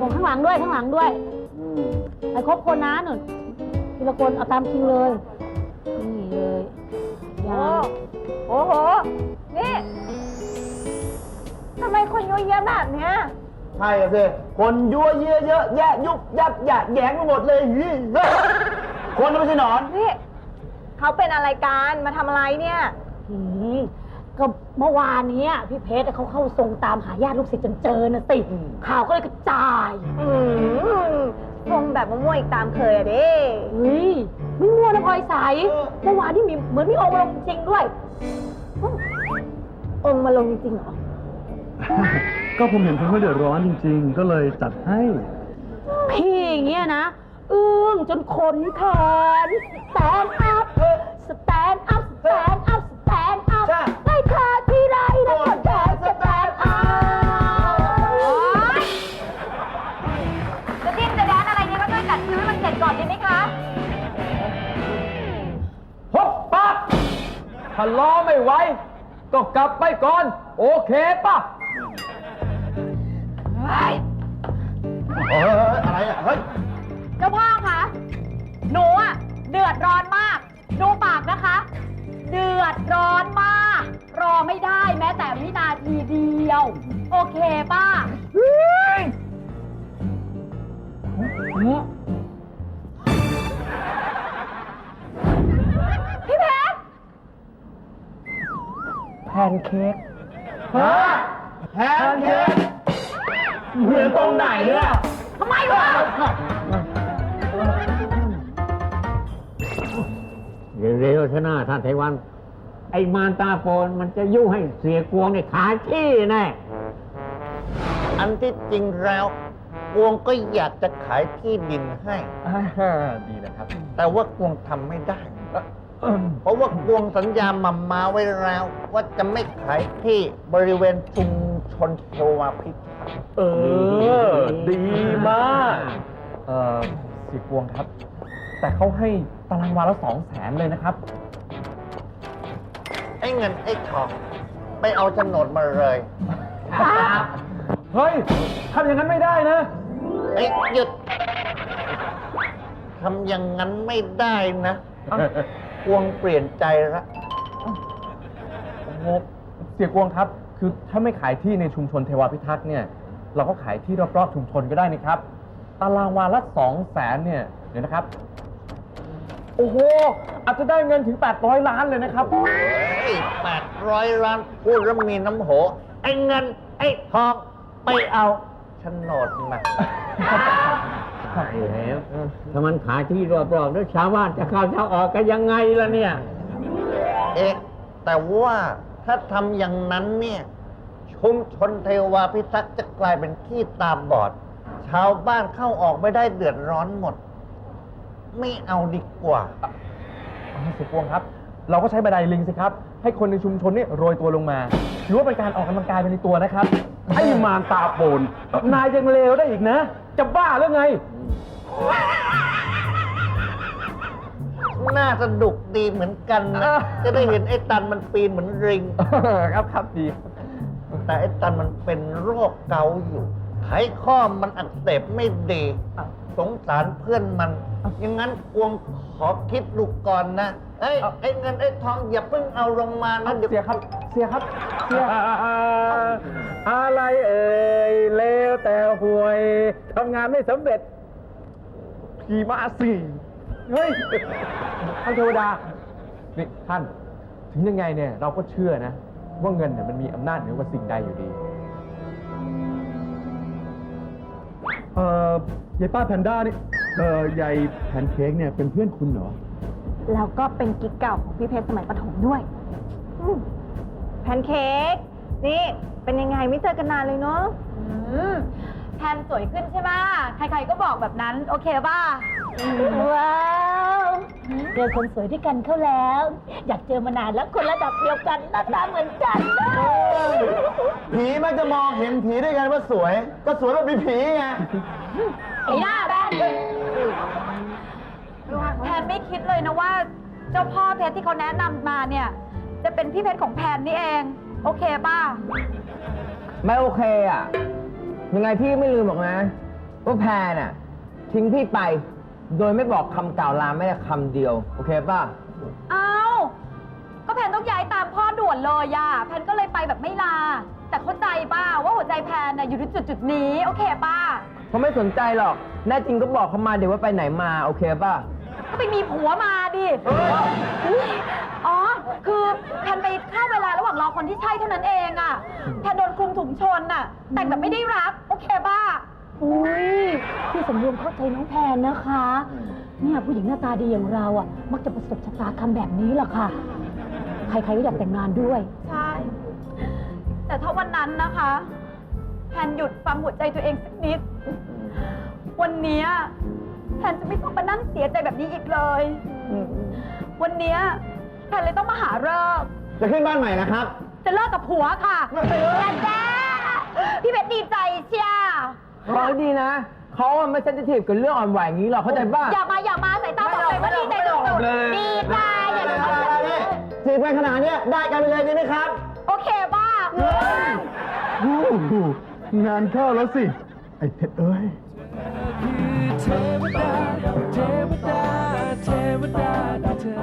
จาผมข้างหลังด้วยข้างหลังด้วยไอ้ครบคนนะหนุนทีละคนเอาตามคิวเลย นี่เลยยาวโอ้โห นี่ ทำไมคนเยอะแยะแบบเนี้ย ใช่อะสิคนยั่วเยี่ยเยอะแยะยุบยับหยะแหยงไปหมดเลยเฮ้ยคนไม่ใช่หนอน นี่ เขาเป็นอะไรกัน มาทำอะไรเนี่ย หืม ก็เมื่อวานเนี้ยพี่เพชรเขาเข้าทรงตามหาญาติลูกศิษย์จนเจอนะติข่าวก็เลยกระจายอืมคงแบบมะม่วงอีกตามเคยอะเด้เฮ้ยไม่มัวนะพลอยใสเมื่อวานนี่มีเหมือนมีองค์ลงจริงด้วย องค์มาลงจริงๆเหรอ ก็ผมเห็นคุณเขาเดือดร้อนจริง ๆ ก็เลยจัดให้พี่อย่างเงี้ยนะ อึ้งจนขนแขนสแตน ถ้าล้อไม่ไหวก็กลับไปก่อน โอเคปะเฮ้ยอะไรอะ เฮ้ย เจ้าพ่อคะ หนูอะเดือดร้อนมาก ดูปากนะคะ เดือดร้อนมาก รอไม่ได้แม้แต่วินาทีเดียว โอเคป้าพี่เพ นเค้กฮะแพนเค้กเหมือนตรงไหนเนี่ยทำไมวะเร็วๆชนะท่านไทวัน ไอ้มารตาโฟนมันจะยุ่งให้เสียกวงเนี่ยขาดที่แน่อันที่จริงแล้วกวงก็อยากจะขายที่ดินให้ ดีนะครับ แต่ว่ากวงทำไม่ได้ เพราะว่ากวงสัญญามามาไว้แล้ว ว่าจะไม่ขายที่บริเวณชุมชนเทวาพิทักษ์เออ ดีมากเอ่อสีพวงครับ แต่เขาให้ตารางวาละสองแสนเลยนะครับ ไอ้เงินไอ้ทองไปเอาโฉนดมาเลย เฮ้ยทำอย่างนั้นไม่ได้นะไอ้ยหยุดทำอย่างนั้นไม่ได้นะ เอ้าก วงเปลี่ยนใจละโอ้โหเสียกวงครับ คือถ้าไม่ขายที่ในชุมชนเทวาพิทักษ์เนี่ย เราก็ขายที่รอบๆชุมชนก็ได้นะครับ ตารางวาละสองแสนเนี่ย เดี๋ยวนะครับ โอ้โห อาจจะได้เงินถึง 800 ล้านเลยนะครับ แปดร้อยล้านพูดแล้วมีน้ำโห ไอ้เงิน ไอ้ทอง ไปเอา โฉนดมาใช่แล้วถ้ามันขายที่รอบๆแล้วชาวบ้านจะเข้าจะออกกันยังไงล่ะเนี่ย เอ๊ะแต่ว่าถ้าทำอย่างนั้นเนี่ยชุมชนเทวาพิทักษ์จะกลายเป็นที่ตาบอด ชาวบ้านเข้าออกไม่ได้เดือดร้อนหมด ไม่เอาดีกว่าอ๋อเสียกวงครับ เราก็ใช้บันไดลิงสิครับ ให้คนในชุมชนนี่โรยตัวลงมาถือว่าเป็นการออกกำลังกายไปในตัวนะครับ ไอ้มารตาโปนนายยังเลวได้อีกนะ จะบ้าหรือไง น่าสนุกดีเหมือนกันนะ จะได้เห็นไอ้ตันมันปีนเหมือนริง ครับครับดี แต่ไอ้ตันมันเป็นโรคเกาต์อยู่ ไขข้อมันอักเสบไม่ดีอ้าว สงสารเพื่อนมันอย่างนั้นกวงขอคิดดูก่อนนะเอ้ยอ้าวไอ้เงินไอ้ทองอย่าเพิ่งเอาลงมานะเสียครับ เสียครับ เสียอะไรเอ่ยเลวแต่ห่วยทำงานไม่สำเร็จขี่มาสิเฮ้ยท่านเทวดานี่ท่าน ถึงยังไงเนี่ยเราก็เชื่อนะ ว่าเงินเนี่ยมันมีอำนาจเหนือกว่าสิ่งใดอยู่ดี อ่อยายป้าแพนด้านี่เอ่อยายแพนเค้กเนี่ยเป็นเพื่อนคุณเหรอ แล้วก็เป็นกิ๊กเก่าของพี่เพชรสมัยประถมด้วยอืมแพนเค้กนี่เป็นยังไงไม่เจอกันนานเลยเนาะอืมแพนสวยขึ้นใช่ไหมใครๆก็บอกแบบนั้น โอเคป่ะว้าวเจอคนสวยด้วยกันเข้าแล้ว อยากเจอมานานแล้วคนระดับเดียวกันหน้าตาเหมือนกันนะ ผีมันจะมองเห็นผีได้ไงว่าสวย ก็สวยแบบมีผีไงไอ้หน้าแพนแพนไม่คิดเลยนะว่า เจ้าพ่อเพชรที่เขาแนะนำมาเนี่ย จะเป็นพี่เพชรของแพนนี่เอง โอเคป่ะ ไม่โอเคอะ ยังไงพี่ไม่ลืมหรอกนะ ว่าแพนอะ ทิ้งพี่ไป โดยไม่บอกคำกล่าวลาไม่ได้คำเดียว โอเคป่ะ เอ้าก็แพนต้องย้ายตามพ่อด่วนเลยอะแพนก็เลยไปแบบไม่ลา แต่เข้าใจป่ะว่าหัวใจแพนน่ะอยู่ที่จุดจุดๆนี้ โอเคป่ะเขาไม่สนใจหรอก แน่จริงก็บอกเขามาเดี๋ยวว่าไปไหนมา โอเคป่ะ ก็ไปมีผัวมาดิอ๋อ คือแพนไปฆ่าเวลาระหว่างรอคนที่ใช่เท่านั้นเองอะแพนโดนคลุมถุงชนอะแต่งแบบไม่ได้รัก โอเคป่ะอุ้ยพี่สำรวมเข้าใจน้องแพนนะคะ เนี่ยผู้หญิงหน้าตาดีอย่างเราอะ มักจะประสบชะตากรรมแบบนี้แหละค่ะ ใครๆก็อยากแต่งงานด้วย ใช่ แต่ถ้าวันนั้นนะคะแพนหยุดฟังหัวใจตัวเองสักนิด วันเนี้ยแพนจะไม่ต้องมานั่งเสียใจแบบนี้อีกเลย วันเนี้ยแพนเลยต้องมาหาเลิกษ์จะขึ้นบ้านใหม่นะครับ จะเลิกกับผัวค่ะแต่แจ้พี่เพชรดีใจเชียเขาดีนะเขาอะไม่เซนซิทีฟกับเรื่องอ่อนไหวอย่างนี้หรอกเข้าใจป่ะอย่ามาอย่ามาสายตาบอกเลยว่าดีใจสุดๆดีใจอย่าลืมจีบกันขนาดเนี้ยได้กันไปเลยดีไหมครับโอ เคบ้าโอ้โหงานเข้าแล้วสิ ไอ้เพชรเอ้ย เทวดา เทวดา เทวดาเธอ